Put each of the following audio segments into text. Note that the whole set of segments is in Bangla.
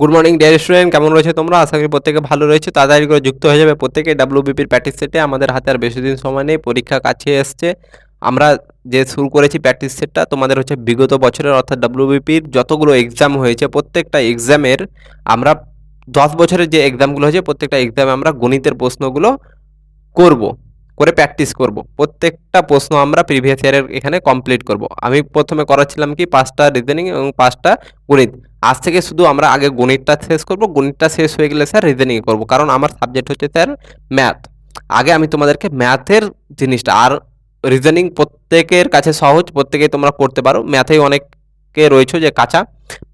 গুড মর্নিং ডিয়ার স্টুডেন্ট কেমন রয়েছে তোমরা? আশা করি প্রত্যেকে ভালো রয়েছে। তাড়াতাড়ি করে যুক্ত হয়ে যাবে। প্রত্যেকে ডাব্লিউবিপির প্র্যাকটিস সেটে আমাদের হাতে আর বেশি দিন সময় নেই। পরীক্ষা কাছে এসছে। আমরা যে শুরু করেছি প্র্যাকটিস সেটটা তোমাদের হচ্ছে বিগত বছরের অর্থাৎ ডাব্লিউবিপির যতগুলো এক্সাম হয়েছে, প্রত্যেকটা এক্সামের আমরা দশ বছরের যে এক্সামগুলো হয়েছে, প্রত্যেকটা এক্সামে আমরা গণিতের প্রশ্নগুলো করব, করে প্র্যাকটিস করব। প্রত্যেকটা প্রশ্ন আমরা প্রিভিয়াস ইয়ারের এখানে কমপ্লিট করব। আমি প্রথমে করাচ্ছিলাম কি? পাঁচটা রিজনিং এবং পাঁচটা গণিত। আজ থেকে শুধু আমরা আগে গণিতটা শেষ করব। গণিতটা শেষ হয়ে গেলে স্যার রিজনিং করব। কারণ আমার সাবজেক্ট হচ্ছে স্যার ম্যাথ আগে আমি তোমাদেরকে ম্যাথের জিনিসটা আর রিজনিং প্রত্যেকের কাছে সহজ প্রত্যেকেই তোমরা করতে পারো। ম্যাথেই অনেকে রয়েছে যে কাঁচা।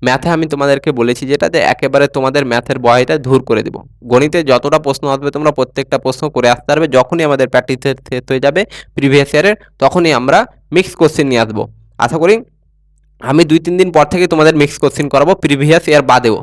ম্যাথে আমি তোমাদেরকে বলেছি যেটা যে একেবারে তোমাদের ম্যাথের বয়টা দূর করে দিব। গণিতে যতটা প্রশ্ন আসবে তোমরা প্রত্যেকটা প্রশ্ন করে আসতে পারবে। যখনই আমাদের প্র্যাকটিস হয়ে যাবে প্রিভিয়াস ইয়ারের তখনই আমরা মিক্স কোশ্চেন নিয়ে আসব। আশা করি আমি দুই তিন দিন পর থেকে তোমাদের মিক্স কোশ্চেন করাবো প্রিভিয়াস ইয়ার বাদেও।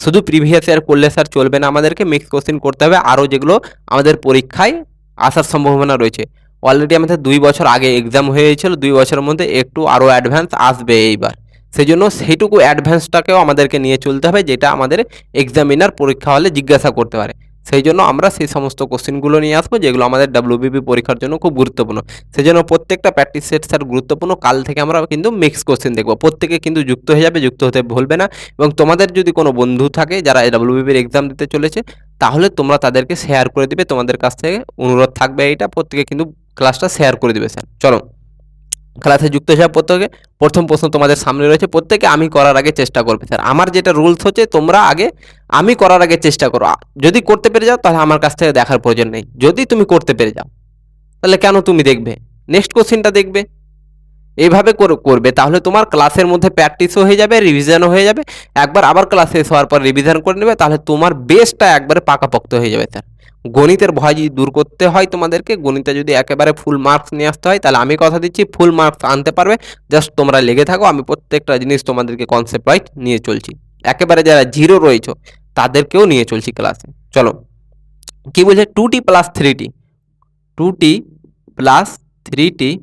শুধু প্রিভিয়াস ইয়ার করলে স্যার চলবে না আমাদেরকে মিক্স কোশ্চেন করতে হবে আরও যেগুলো আমাদের পরীক্ষায় আসার সম্ভাবনা রয়েছে। অলরেডি আমাদের দুই বছর আগে এক্সাম হয়ে গিয়েছিল দুই বছরের মধ্যে একটু আরও অ্যাডভান্স আসবে এইবার। সেই জন্য সেইটুকু অ্যাডভান্সটাকেও আমাদেরকে নিয়ে চলতে হবে, যেটা আমাদের এক্সামিনার পরীক্ষা হলে জিজ্ঞাসা করতে পারে। সেই জন্য আমরা সেই সমস্ত কোশ্চেনগুলো নিয়ে আসব, যেগুলো আমাদের ডাব্লিউবিপি পরীক্ষার জন্য খুব গুরুত্বপূর্ণ। সেই জন্য প্রত্যেকটা প্র্যাকটিস সেট স্যার গুরুত্বপূর্ণ, কাল থেকে আমরা কিন্তু মিক্স কোশ্চেন দেখব। প্রত্যেকে কিন্তু যুক্ত হয়ে যাবে, যুক্ত হতে ভুলবে না এবং তোমাদের যদি কোনো বন্ধু থাকে যারা ডাব্লিউবিপির এক্সাম দিতে চলেছে, তাহলে তোমরা তাদেরকে শেয়ার করে দিবে, তোমাদের কাছ থেকে অনুরোধ থাকবে এইটা, প্রত্যেকে কিন্তু ক্লাসটা শেয়ার করে দিবে স্যার। চলো। ক্লাসে যুক্ত হিসাব প্রত্যেকে। প্রথম প্রশ্ন তোমাদের সামনে রয়েছে, প্রত্যেকে আমি করার আগে চেষ্টা করবে স্যার। আমার যেটা রুলস হচ্ছে, তোমরা আগে আমি করার আগে চেষ্টা করো। যদি করতে পেরে যাও, তাহলে আমার কাছ থেকে দেখার প্রয়োজন নেই। যদি তুমি করতে পেরে যাও, তাহলে কেন তুমি দেখবে? নেক্সট কোশ্চেনটা দেখবে। এইভাবে কর- করবে, তাহলে তোমার ক্লাসের মধ্যে প্র্যাকটিসও হয়ে যাবে রিভিশনও হয়ে যাবে। একবার আবার ক্লাস শেষ হওয়ার পর রিভিশন করে নেবে, তাহলে তোমার বেসটা একবারে পাকাপোক্ত হয়ে যাবে স্যার গণিতের ভয় যদি দূর করতে হয় তোমাদেরকে, গণিতে যদি একেবারে ফুল মার্কস নিয়ে আসতে হয়, তাহলে আমি কথা দিচ্ছি ফুল মার্কস আনতে পারবে। জাস্ট তোমরা লেগে থাকো, আমি প্রত্যেকটা জিনিস তোমাদেরকে কনসেপ্ট ওয়াইজ নিয়ে চলছি। একেবারে যারা জিরো রয়েছে, তাদেরকেও নিয়ে চলছি ক্লাসে চলো, কি বলছে? Two T plus three T two T plus three T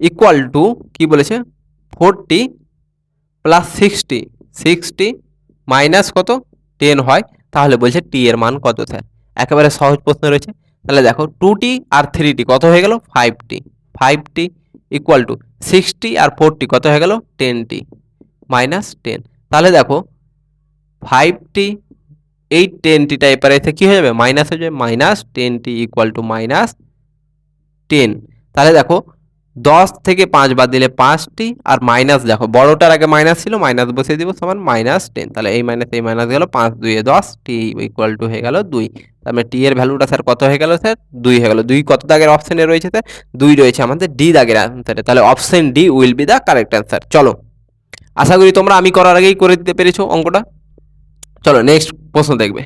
equal to কী বলেছে? Forty plus sixty sixty minus কত? টেন হয়। তাহলে বলছে টি এর মান কত স্যার? একেবারে সহজ প্রশ্ন রয়েছে। তাহলে দেখো টু টি আর থ্রি টি কত হয়ে গেল? Five T five T equal to sixty R forty কত হয়ে গেল? টেন টি মাইনাস টেন তাহলে দেখো ফাইভ টি এই টেন টি টাইপের এসে কী হয়ে যাবে? মাইনাস হয়ে যাবে। Minus ten T equal to minus ten তাহলে দেখো দশ থেকে পাঁচ বাদ দিলে পাঁচটি আর মাইনাস দেখো, বড়টার আগে মাইনাস ছিল মাইনাস বসিয়ে দিব সমান মাইনাস টেন তাহলে এই মাইনাস এই মাইনাস গেল পাঁচ দুইয়ে দশ টি ইকুয়াল টু হয়ে গেল দুই। তারপরে টি এর ভ্যালুটা স্যার কত হয়ে গেল স্যার দুই হয়ে গেল দুই। কত দাগের অপশানে রয়েছে স্যার দুই রয়েছে আমাদের ডি দাগের অ্যান্সারে তাহলে option D will be the correct answer চলো, আশা করি তোমরা আমি করার আগেই করে দিতে পেরেছ অঙ্কটা। চলো নেক্সট প্রশ্ন দেখবে।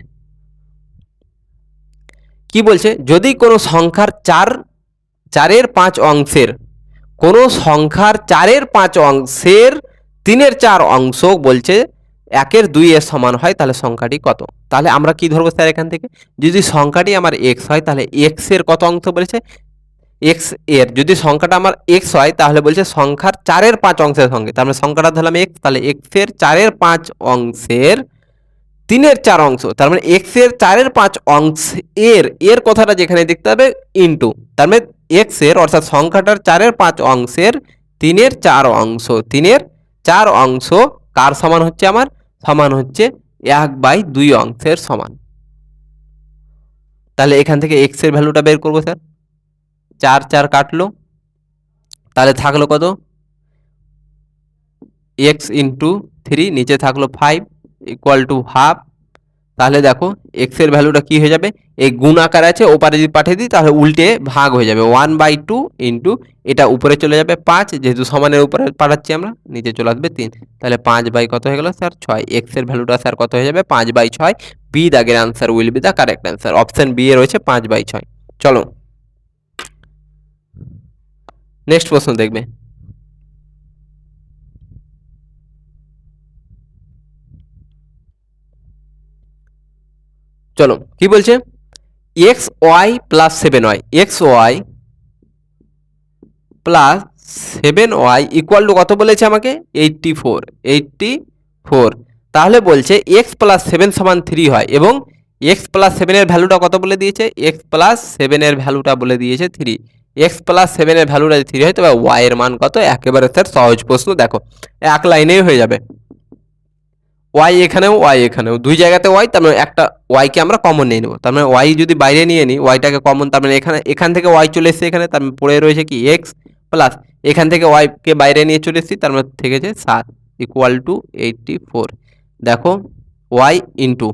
কি বলছে? যদি কোনো সংখ্যার চার, চারের পাঁচ অংশের কোনো সংখ্যার চারের পাঁচ অংশের তিনের চার অংশ বলছে, একের দুই এর সমান হয়, তাহলে সংখ্যাটি কত? তাহলে আমরা কি ধরবো স্যার এখান থেকে? যদি সংখ্যাটি আমার এক্স হয়, তাহলে এক্সের কত অংশ বলেছে? এক্সের। যদি সংখ্যাটা আমার এক্স হয়, তাহলে বলছে সংখ্যার চারের পাঁচ অংশের সঙ্গে। তার মানে সংখ্যাটা ধরলাম এক্স তাহলে এক্সের চারের পাঁচ অংশের তিনের চার অংশ, তার মানে এক্সের চারের পাঁচ অংশ এর এর কথাটা যেখানে দেখতে হবে ইন্টু তার মানে এক্সের, অর্থাৎ সংখ্যাটার চারের পাঁচ অংশের তিনের চার অংশ, তিনের চার অংশ কার সমান হচ্ছে আমার? সমান হচ্ছে এক বাই দুই অংশের সমান। তাহলে এখান থেকে এক্সের ভ্যালুটা বের করব স্যার। চার চার কাটলো। তাহলে থাকল কত? এক্স ইন্টু থ্রি নিচে থাকল ফাইভ ইকুয়াল টু হাফ তাহলে দেখো এক্সের ভ্যালুটা কি হয়ে যাবে? এই গুণ আকার আছে, ওপারে যদি পাঠিয়ে দিই, তাহলে উল্টে ভাগ হয়ে যাবে। ওয়ান বাই টু ইন্টু এটা উপরে চলে যাবে পাঁচ, যেহেতু সমানের উপরে পাঠাচ্ছি আমরা, নিচে চলে আসবে তিন। তাহলে পাঁচ বাই কত হয়ে গেল? স্যার ছয়। এক্সের ভ্যালুটা স্যার কত হয়ে যাবে? পাঁচ বাই ছয়। বি দাগের answer will be the correct answer option B এ রয়েছে পাঁচ বাই ছয়। চলো। নেক্সট প্রশ্ন দেখবে। চলো, কি বলছে? X Y plus seven Y X Y plus seven Y equal to কত বলেছে আমাকে? এইটটি ফোর এইটটি ফোর তাহলে বলছে এক্স প্লাস সেভেন সমান থ্রি হয় এবং এক্স প্লাস সেভেনের ভ্যালুটা কত বলে দিয়েছে? এক্স প্লাস সেভেনের ভ্যালুটা বলে দিয়েছে থ্রি এক্স প্লাস সেভেনের ভ্যালুটা যদি থ্রি হয় তবে ওয়াই এর মান কত? একেবারে স্যার সহজ প্রশ্ন, দেখো। এক লাইনেই হয়ে যাবে। ওয়াই এখানেও ওয়াই এখানেও। দুই জায়গাতে ওয়াই তার মানে একটা ওয়াইকে আমরা কমন নিয়ে নেব। তার মানে ওয়াই যদি বাইরে নিয়ে নিই ওয়াইটাকে কমন তার মানে এখানে, এখান থেকে ওয়াই চলে এসেছে এখানে, তার মানে পড়ে রয়েছে কি এক্স প্লাস এখান থেকে ওয়াইকে বাইরে নিয়ে চলে এসেছি, তার মানে থেকেছে সাত ইকুয়াল টু এইটটি ফোর দেখো ওয়াই ইন্টু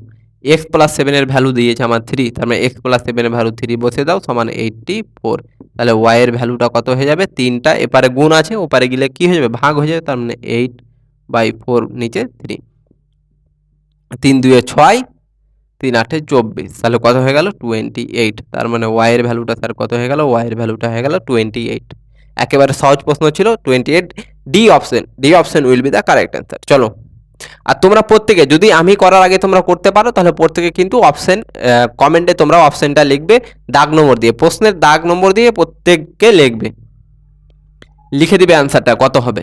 এক্স প্লাস সেভেনের ভ্যালু দিয়েছে আমার থ্রি তার মানে এক্স প্লাস সেভেনের ভ্যালু থ্রি বসে দাও, সমান এইটটি ফোর তাহলে ওয়াইয়ের ভ্যালুটা কত হয়ে যাবে? তিনটা, এপারে গুণ আছে, ওপারে গেলে কি হয়ে যাবে? ভাগ হয়ে যাবে, তার মানে এইট বাই ফোর নিচে থ্রি তিন দুয়ে ছয়, তিন আটে চব্বিশ। তাহলে কত হয়ে গেল? টোয়েন্টি এইট তার মানে ওয়াইয়ের ভ্যালুটা স্যার কত হয়ে গেল? ওয়াইয়ের ভ্যালুটা হয়ে গেল টোয়েন্টি এইট একেবারে সহজ প্রশ্ন ছিল twenty eight D option D option will be the correct answer চলো। আর তোমরা প্রত্যেকে, যদি আমি করার আগে তোমরা করতে পারো, তাহলে প্রত্যেকে কিন্তু অপশন কমেন্টে তোমরা অপশনটা লিখবে, দাগ নম্বর দিয়ে। প্রশ্নের দাগ নম্বর দিয়ে প্রত্যেককে লিখবে। লিখে দিবে অ্যান্সারটা কত হবে?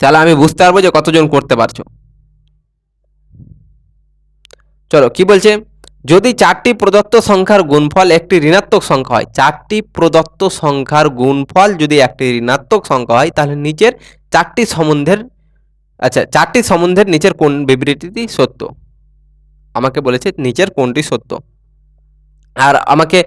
তাহলে আমি বুঝতে পারব যে কতজন করতে পারছ। চলো, কি বলছে? যদি চারটি প্রদত্ত সংখ্যার গুণফল একটি ঋণাত্মক সংখ্যা হয়, চারটি প্রদত্ত সংখ্যার গুণফল যদি একটি ঋণাত্মক সংখ্যা হয়, তাহলে নিচের চারটি সম্বন্ধের আচ্ছা চারটি সম্বন্ধের নিচের কোন বিবৃতিটি সত্য? আমাকে বলেছে নিচের কোনটি সত্য। আর আমাকে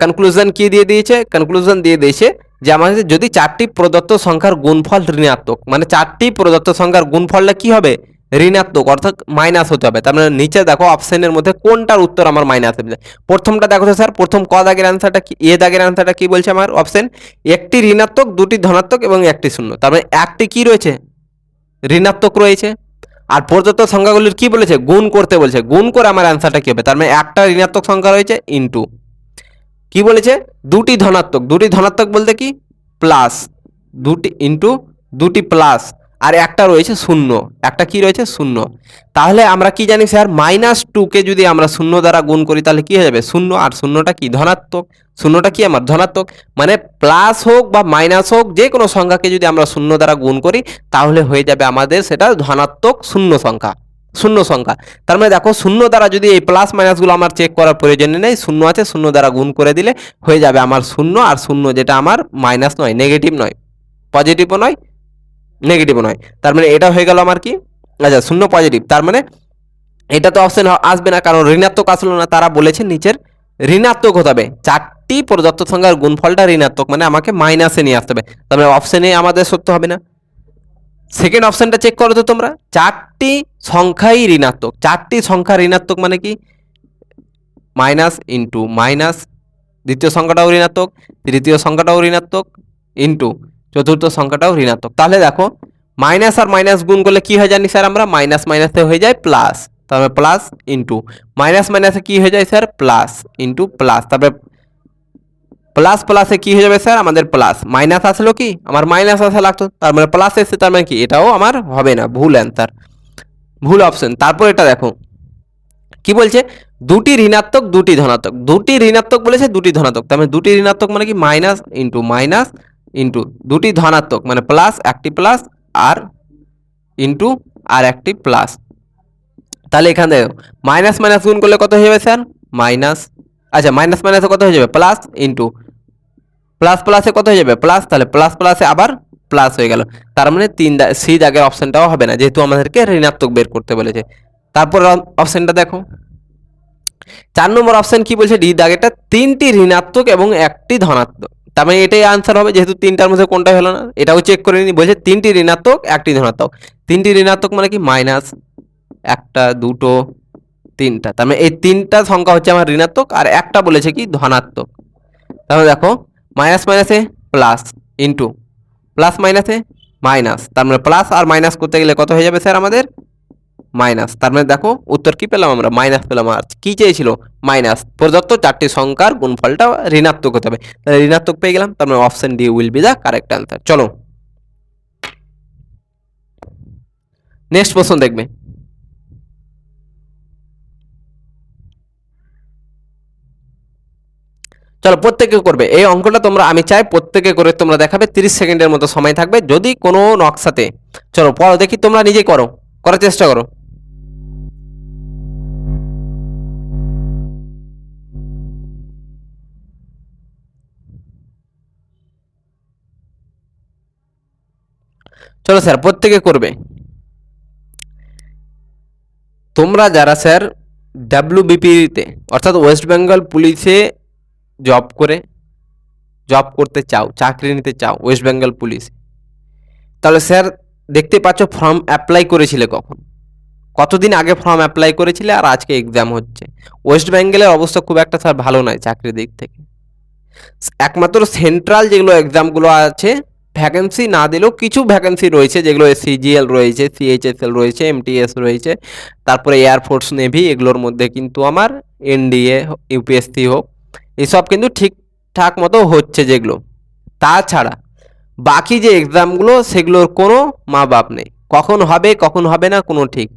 কনক্লুশন কি দিয়ে দিয়েছে? কনক্লুশন দিয়ে দিয়েছে যে আমাদের যদি চারটি প্রদত্ত সংখ্যার গুণফল ঋণাত্মক মানে চারটি প্রদত্ত সংখ্যার গুণফলটা কি হবে? ঋণাত্মক, অর্থাৎ মাইনাস হতে হবে। তার মানে নিচে দেখো অপশনের মধ্যে কোনটার উত্তর আমার মাইনাস হবে প্রথমটা দেখো তো স্যার প্রথম ক দাগের অ্যান্সারটা কি এ দাগের অ্যান্সারটা কি বলছে আমার অপশন একটি ঋণাত্মক, দুটি ধনাত্মক এবং একটি শূন্য। তার মানে একটি কি রয়েছে? ঋণাত্মক রয়েছে। আর প্রদত্ত সংখ্যাগুলির কি বলেছে? গুণ করতে বলছে। গুণ করে আমার অ্যান্সারটা কি হবে? তার মানে একটা ঋণাত্মক সংখ্যা রয়েছে ইনটু কি বলেছে? দুটি ধনাত্মক। দুটি ধনাত্মক বলতে কি? প্লাস দুটি ইনটু দুটি প্লাস আর একটা রয়েছে শূন্য। একটা কি রয়েছে? শূন্য। তাহলে আমরা কি জানি স্যার? মাইনাস টুকে যদি আমরা শূন্য দ্বারা গুণ করি, তাহলে কি হয়ে যাবে? শূন্য। আর শূন্যটা কি? ধনাত্মক। শূন্যটা কি আমার? ধনাত্মক। মানে প্লাস হোক বা মাইনাস হোক, যে কোনো সংখ্যাকে যদি আমরা শূন্য দ্বারা গুণ করি, তাহলে হয়ে যাবে আমাদের সেটা ধনাত্মক শূন্য সংখ্যা। শূন্য সংখ্যা। তার মানে দেখো, শূন্য দ্বারা যদি এই প্লাস মাইনাসগুলো আমার চেক করার প্রয়োজন নেই, শূন্য আছে, শূন্য দ্বারা গুণ করে দিলে হয়ে যাবে আমার শূন্য, আর শূন্য যেটা আমার মাইনাস নয় নেগেটিভ নয় পজিটিভও নয় নেগেটিভও নয়। তার মানে এটা হয়ে গেল আমার কি? আচ্ছা শূন্য পজিটিভ তার মানে এটা তো অপশন আসবে না, কারণ ঋণাত্মক আসলো না, তারা বলেছে নিচের ঋণাত্মক হতে হবে। চারটি প্রদত্ত সংখ্যার গুণফলটা ঋণাত্মক মানে আমাকে মাইনাসে নিয়ে আসতে হবে। তার মানে অপশনে আমাদের সত্য হবে না। সেকেন্ড অপশনটা চেক করো তো তোমরা। চারটি সংখ্যাই ঋণাত্মক। চারটি সংখ্যা ঋণাত্মক মানে কি? মাইনাস ইন্টু মাইনাস দ্বিতীয় সংখ্যাটাও ঋণাত্মক, তৃতীয় সংখ্যাটাও ঋণাত্মক ইন্টু চতুর্থ সংখ্যাটাও ঋণাত্মক। তাহলে দেখো মাইনাস আর মাইনাস গুণ করলে কি হয় জানি স্যার আমরা? মাইনাস মাইনাসে হয়ে যায় প্লাস তারপরে প্লাস ইন্টু মাইনাস মাইনাসে কি হয়ে যায় স্যার প্লাস ইন্টু প্লাস তারপরে প্লাস প্লাসে কি হয়ে যাবে স্যার আমাদের প্লাস মাইনাস আসলো কি? আমার মাইনাস আসা লাগতো। তার মানে প্লাস এসছে, তার মানে কি? এটাও আমার হবে না। ভুল অ্যান্সার ভুল অপশন তারপর এটা দেখো, কি বলছে? দুটি ঋণাত্মক, দুটি ধনাত্মক। দুটি ঋণাত্মক বলেছে, দুটি ধনাত্মক। তার মানে দুটি ঋণাত্মক মানে কি? মাইনাস ইন্টু মাইনাস ইন্টু দুটি ধনাত্মক মানে প্লাস একটি প্লাস আর ইন্টু আর একটি প্লাস তাহলে এখানে মাইনাস মাইনাস গুণ করলে কত হয়ে যাবে স্যার মাইনাস আচ্ছা মাইনাস মাইনাসে কত হয়ে যাবে? প্লাস ইন্টু প্লাস প্লাসে কত হয়ে যাবে? প্লাস তাহলে প্লাস প্লাসে আবার প্লাস হয়ে গেল। তার মানে তিন সি দাগের অপশানটাও হবে না, যেহেতু আমাদেরকে ঋণাত্মক বের করতে বলেছে। তারপর অপশানটা দেখো। চার নম্বর অপশান কি বলছে? ডি দাগেটা তিনটি ঋণাত্মক এবং একটি ধনাত্মক। তার মানে এটাই আনসার হবে, যেহেতু তিনটার মধ্যে কোনটাই হলো না। এটাও চেক করে নিই বলছে তিনটি ঋণাত্মক, একটি ধনাত্মক। তিনটি ঋণাত্মক মানে কি? মাইনাস একটা, দুটো, তিনটা। তার মানে এই তিনটা সংখ্যা হচ্ছে আমার ঋণাত্মক, আর একটা বলেছে কি? ধনাত্মক। তাহলে দেখো মাইনাস মাইনাসে প্লাস ইন্টু প্লাস মাইনাসে মাইনাস তার মানে প্লাস আর মাইনাস করতে গেলে কত হয়ে যাবে স্যার আমাদের? মাইনাস। তার মানে দেখো, উত্তর কি পেলাম আমরা? মাইনাস পেলাম আর কি চেয়েছিল? মাইনাস। প্রদত্ত চারটি সংখ্যার গুণফলটা ঋণাত্মক হতে হবে। ঋণাত্মক পেয়ে গেলাম, তার মানে option D will be the correct answer চলো। নেক্সট প্রশ্ন দেখবে। চলো, প্রত্যেকে করবে। এই অঙ্কটা তোমরা, আমি চাই প্রত্যেকে করে তোমরা দেখাবে, তিরিশ সেকেন্ডের মতো সময় থাকবে। যদি কোনো নকশাতে, চলো, পড়ো, দেখি তোমরা নিজে করো, করার চেষ্টা করো। চলো স্যার, প্রত্যেকে করবে। তোমরা যারা স্যার ডাব্লিউবিপিতে অর্থাৎ ওয়েস্ট বেঙ্গল পুলিশে জব করে জব করতে চাও, চাকরি নিতে চাও ওয়েস্ট বেঙ্গল পুলিশ তাহলে স্যার দেখতে পাচ্ছ ফর্ম অ্যাপ্লাই করেছিলে কখন? কতদিন আগে ফর্ম অ্যাপ্লাই করেছিলে আর আজকে এক্সাম হচ্ছে? ওয়েস্ট বেঙ্গলের অবস্থা খুব একটা স্যার ভালো নয় চাকরির দিক থেকে। একমাত্র সেন্ট্রাল যেগুলো এক্সামগুলো আছে ভ্যাকেন্সি না দিলেও কিছু ভ্যাকেন্সি রয়েছে, যেগুলো সিজিএল রয়েছে সিএইচএসএল রয়েছে এমটিএস রয়েছে, তারপরে এয়ারফোর্স নেভি এগুলোর মধ্যে কিন্তু আমার এনডিএ ইউপিএসসি হোক, এসব কিন্তু ঠিকঠাক মতো হচ্ছে যেগুলো। তাছাড়া বাকি যে এক্সামগুলো সেগুলোর কোনো মা বাপ নেই। কখন হবে কখন হবে না, কোনো ঠিক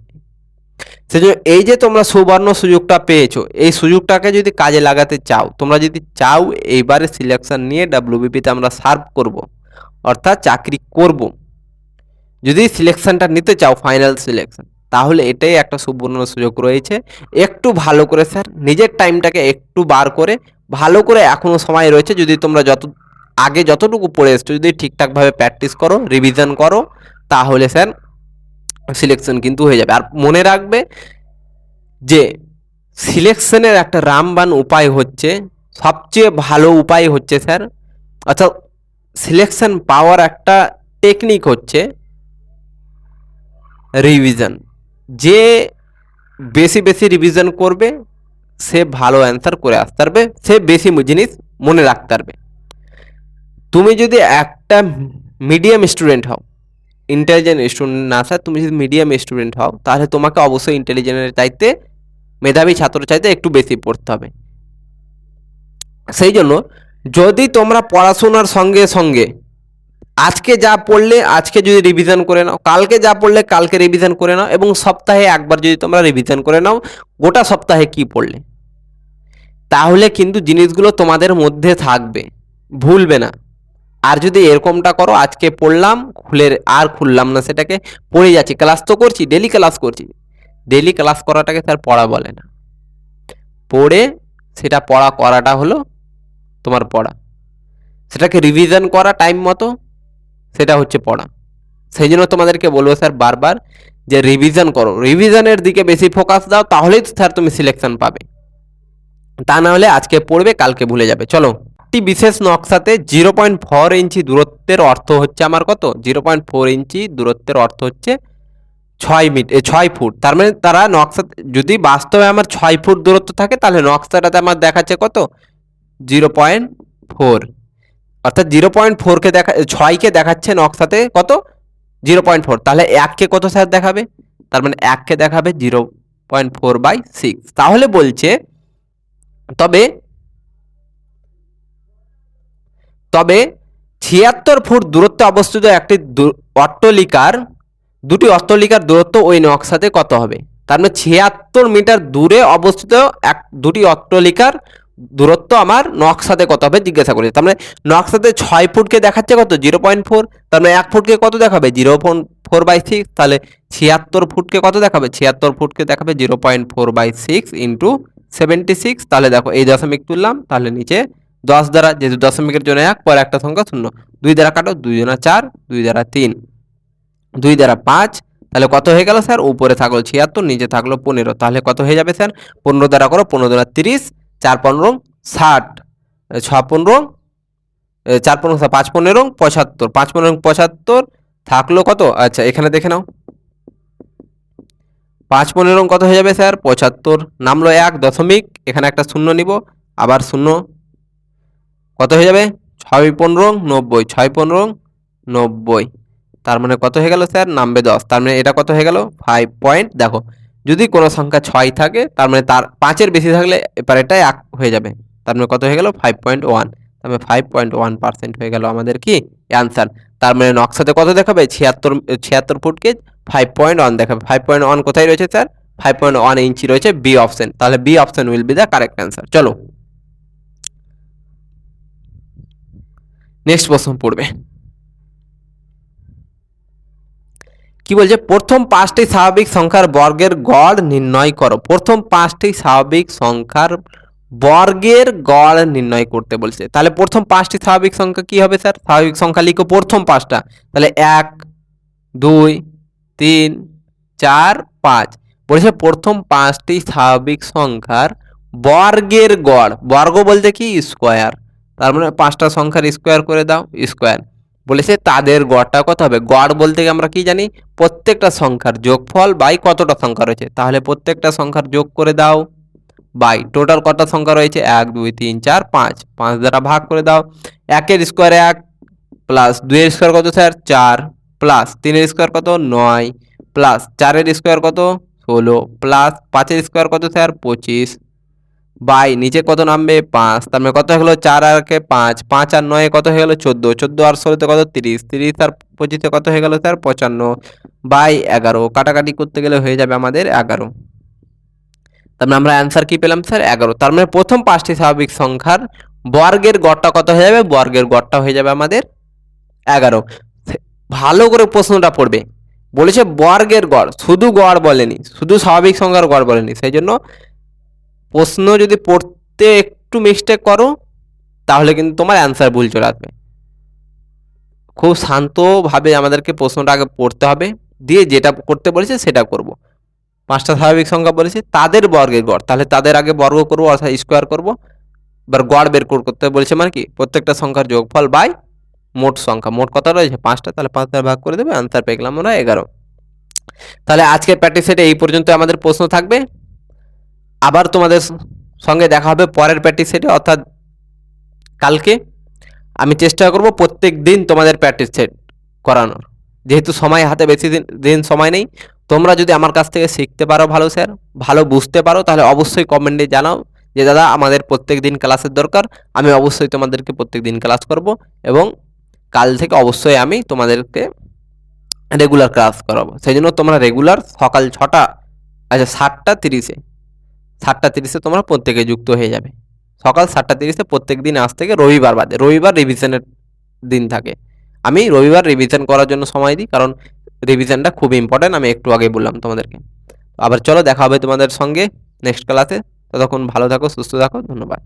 সেজন্য এই যে তোমরা সুবর্ণ সুযোগটা পেয়েছ, এই সুযোগটাকে যদি কাজে লাগাতে চাও, তোমরা যদি চাও এইবারে সিলেকশন নিয়ে ডাব্লিউবিপিতে আমরা সার্ভ করব। অর্থাৎ চাকরি করব। যদি সিলেকশনটা নিতে চাও ফাইনাল সিলেকশন তাহলে এটাই একটা সুবর্ণ সুযোগ রয়েছে। একটু ভালো করে স্যার নিজের টাইমটাকে একটু বার করে, ভালো করে এখনও সময় রয়েছে। যদি তোমরা যত, আগে যতটুকু পড়ে এসছো, যদি ঠিকঠাকভাবে প্র্যাকটিস করো রিভিশন করো, তাহলে স্যার সিলেকশন কিন্তু হয়ে যাবে। আর মনে রাখবে যে সিলেকশনের একটা রামবান উপায় হচ্ছে, সবচেয়ে ভালো উপায় হচ্ছে স্যার অর্থাৎ সিলেকশন পাওয়ার একটা টেকনিক হচ্ছে রিভিশন যে বেশি বেশি রিভিশন করবে, সে ভালো অ্যান্সার করে আসতে পারবে, সে বেশি জিনিস মনে রাখতে পারবে। তুমি যদি একটা মিডিয়াম স্টুডেন্ট হও ইন্টেলিজেন্ট স্টুডেন্ট না স্যার তুমি যদি মিডিয়াম স্টুডেন্ট হও, তাহলে তোমাকে অবশ্যই ইন্টেলিজেন্টের চাইতে, মেধাবী ছাত্র চাইতে একটু বেশি পড়তে হবে। সেই জন্য যদি তোমরা পড়াশোনার সঙ্গে সঙ্গে আজকে যা পড়লে আজকে যদি রিভিশন করে নাও, কালকে যা পড়লে কালকে রিভিশন করে নাও এবং সপ্তাহে একবার যদি তোমরা রিভিশন করে নাও, গোটা সপ্তাহে কি পড়লে? তাহলে কিন্তু জিনিসগুলো তোমাদের মধ্যে থাকবে। ভুলবে না। আর যদি এরকমটা করো, আজকে পড়লাম, খুলে আর খুললাম না সেটাকে, পড়ে যাচ্ছি। ক্লাস তো করছি ডেলি ক্লাস করছি। ডেলি ক্লাস করাটাকে স্যার পড়া বলে না। পড়ে সেটা পড়া করাটা হলো তোমার পড়া। সেটাকে রিভিশন করা টাইম মতো, সেটা হচ্ছে পড়া। সেই জন্য তোমাদেরকে বলব স্যার বারবার যে রিভিশন করো। রিভিশনের দিকে বেশি ফোকাস দাও, তাহলেই স্যার তুমি সিলেকশন পাবে। তা না হলে আজকে পড়বে, কালকে ভুলে যাবে। চলো। একটি বিশেষ নকশাতে জিরো পয়েন্ট ফোর ইঞ্চি দূরত্বের অর্থ হচ্ছে আমার কত? জিরো পয়েন্ট ফোর ইঞ্চি দূরত্বের অর্থ হচ্ছে ছয় মিট ছয় ফুট। তার মানে তারা নকশা যদি বাস্তবে আমার ছয় ফুট দূরত্ব থাকে, তাহলে নকশাটাতে আমার দেখাচ্ছে কত? Zero point four. অর্থাৎ জিরো পয়েন্ট ফোরকে দেখা ছয়কে দেখাচ্ছে নকশাতে কত? জিরো পয়েন্ট ফোর। তাহলে এককে কত স্যার দেখাবে? তার মানে এককে দেখাবে zero point four by six. তাহলে বলছে, তবে তবে ছিয়াত্তর ফুট দূরত্বে অবস্থিত একটি অট্টলিকার, দুটি অট্টলিকার দূরত্ব ওই নকশাতে কত হবে? তার মানে ছিয়াত্তর মিটার দূরে অবস্থিত এক, দুটি অট্টলিকার দূরত্ব আমার নকশাতে কত হবে জিজ্ঞাসা করেছে তার মানে নকশাতে ছয় ফুটকে দেখাচ্ছে কত? Zero point four. তার মানে এক ফুটকে কত দেখাবে? Zero point four by six. তাহলে ছিয়াত্তর ফুটকে কত দেখাবে? ছিয়াত্তর ফুটকে দেখাবে zero point four by six into seventy six. তাহলে দেখো এই দশমিক তুললাম। তাহলে নিচে দশ দ্বারা যেহেতু দশমিকের জন্য এক, পরে একটা সংখ্যা শূন্য। দুই দ্বারা কাটো, দুই দ্বারা চার, দুই দ্বারা তিন। দুই দ্বারা পাঁচ। তাহলে কত হয়ে গেল স্যার? উপরে থাকল ছিয়াত্তর, নিচে থাকল পনেরো। তাহলে কত হয়ে যাবে স্যার? পনেরো দ্বারা করো, পনেরো দ্বারা তিরিশ। চার পনেরো ষাট ছ পনেরো চার পনেরো পাঁচ পনেরো পঁচাত্তর। পাঁচ পনেরো পঁচাত্তর থাকল কত? আচ্ছা এখানে দেখে নাও। পাঁচ পনেরো কত হয়ে যাবে স্যার? পঁচাত্তর। নামলো এক দশমিক, এখানে একটা শূন্য নিব, আবার শূন্য। কত হয়ে যাবে? ছয় পনেরো নব্বই। ছয় পনেরো নব্বই। তার মানে কত হয়ে গেল স্যার? নামবে দশ। তার মানে এটা কত হয়ে গেল? ফাইভ পয়েন্ট দেখো। যদি কোনো সংখ্যা ছয় থাকে, তার মানে তার পাঁচের বেশি থাকলে এবার এটা এক হয়ে যাবে। তার মানে কত হয়ে গেল? ফাইভ পয়েন্ট ওয়ান তার মানে ফাইভ পয়েন্ট ওয়ান পার্সেন্ট হয়ে গেল আমাদের কি? অ্যান্সার তার মানে নকশাতে কত দেখাবে? ছিয়াত্তর ছিয়াত্তর ফুটকে ফাইভ পয়েন্ট ওয়ান দেখাবে। ফাইভ পয়েন্ট ওয়ান কোথায় রয়েছে sir five point one inch রয়েছে বি অপশন তাহলে B option will be the correct answer চলো। নেক্সট প্রশ্ন পড়বে। কি বলছে? প্রথম পাঁচটি স্বাভাবিক সংখ্যার বর্গের গড় নির্ণয় করো। প্রথম পাঁচটি স্বাভাবিক সংখ্যার বর্গের গড় নির্ণয় করতে বলছে। তাহলে প্রথম পাঁচটি স্বাভাবিক সংখ্যা কি হবে স্যার? স্বাভাবিক সংখ্যা লিখো প্রথম পাঁচটা। তাহলে এক, দুই, তিন, চার, পাঁচ। বলেছে প্রথম পাঁচটি স্বাভাবিক সংখ্যার বর্গের গড়। বর্গ বলতে কি? স্কোয়ার। তার মানে পাঁচটা সংখ্যার স্কোয়ার করে দাও, স্কোয়ার। বলেছে তাদের গড়টা কত হবে? গড় বলতে কি আমরা কি জানি? প্রত্যেকটা সংখ্যার যোগফল বাই কতটা সংখ্যা রয়েছে? তাহলে প্রত্যেকটা সংখ্যার যোগ করে দাও। বাই, টোটাল কটা সংখ্যা রয়েছে? এক, দুই, তিন, চার, পাঁচ। পাঁচ দ্বারা ভাগ করে দাও। একের স্কোয়ার এক প্লাস দুইয়ের স্কোয়ার কত স্যার? চার। প্লাস তিনের স্কোয়ার কত? নয়। প্লাস চারের স্কোয়ার কত? ষোলো। প্লাস পাঁচের স্কোয়ার কত স্যার? পঁচিশ। বাই, নিচে কত নামবে? পাঁচ। তার মানে কত হয়ে গেলো চার আর একে পাঁচ। পাঁচ আর নয় কত হয়ে গেলো? চোদ্দ। চোদ্দ আর ষোলোতে কত? তিরিশ। তিরিশ আর পঁচিশে কত হয়ে গেলো? স্যার, পঁচান্ন। বাই, এগারো। কাটাকাটি করতে গেলে হয়ে যাবে আমাদের এগারো। তার মানে আমরা অ্যান্সার কি পেলাম, স্যার? এগারো। তার মানে প্রথম পাঁচটি স্বাভাবিক সংখ্যার বর্গের গড়টা কত হয়ে যাবে? বর্গের গড়টা হয়ে যাবে আমাদের এগারো। ভালো করে প্রশ্নটা পড়বে। বলেছে বর্গের গড়। শুধু গড় বলেনি। শুধু স্বাভাবিক সংখ্যার গড় বলেনি। সেই জন্য প্রশ্ন যদি পড়তে একটু মিস্টেক করো, তাহলে কিন্তু তোমার অ্যান্সার ভুল চলে আসবে। খুব শান্তভাবে আমাদেরকে প্রশ্নটা আগে পড়তে হবে, দিয়ে যেটা করতে বলেছে সেটা করব। পাঁচটা স্বাভাবিক সংখ্যা বলেছে, তাদের বর্গের গড়, তাহলে তাদের আগে বর্গ করব, অর্থাৎ স্কোয়ার করব। এবার গড় বের কর- করতে বলেছে মানে কি? প্রত্যেকটা সংখ্যার যোগফল বাই মোট সংখ্যা। মোট কত রয়েছে? পাঁচটা। তাহলে পাঁচটা ভাগ করে দেবে আনসার গেলাম আমরা এগারো। তাহলে আজকের প্র্যাকটিস সেটে এই পর্যন্ত আমাদের প্রশ্ন থাকবে। আবার তোমাদের সঙ্গে দেখা হবে পরের প্র্যাকটিস সেটে, অর্থাৎ কালকে। আমি চেষ্টা করব প্রত্যেক দিন তোমাদের প্র্যাকটিস সেট করানোর। যেহেতু সময় হাতে বেশি দিন দিন সময় নেই, তোমরা যদি আমার কাছ থেকে শিখতে পারো ভালো স্যার, ভালো বুঝতে পারো, তাহলে অবশ্যই কমেন্টে জানাও যে, দাদা, আমাদের প্রত্যেক দিন ক্লাসের দরকার, আমি অবশ্যই তোমাদেরকে প্রত্যেক দিন ক্লাস করব এবং কাল থেকে অবশ্যই আমি তোমাদেরকে রেগুলার ক্লাস করাবো। সেই জন্য তোমরা রেগুলার সকাল ছটা আচ্ছা সাতটা তিরিশে সাতটা তিরিশে তোমরা প্রত্যেকে যুক্ত হয়ে যাবে। সকাল সাতটা তিরিশে প্রত্যেক দিন আজ থেকে রবিবার বাদে, রবিবার রিভিশনের দিন থাকে। আমি রবিবার রিভিশন করার জন্য সময় দিই, কারণ রিভিশনটা খুব ইম্পর্ট্যান্ট আমি একটু আগে বললাম তোমাদেরকে। আবার চলো দেখা হবে তোমাদের সঙ্গে নেক্সট ক্লাসে ততক্ষণ ভালো থাকো, সুস্থ থাকো, ধন্যবাদ।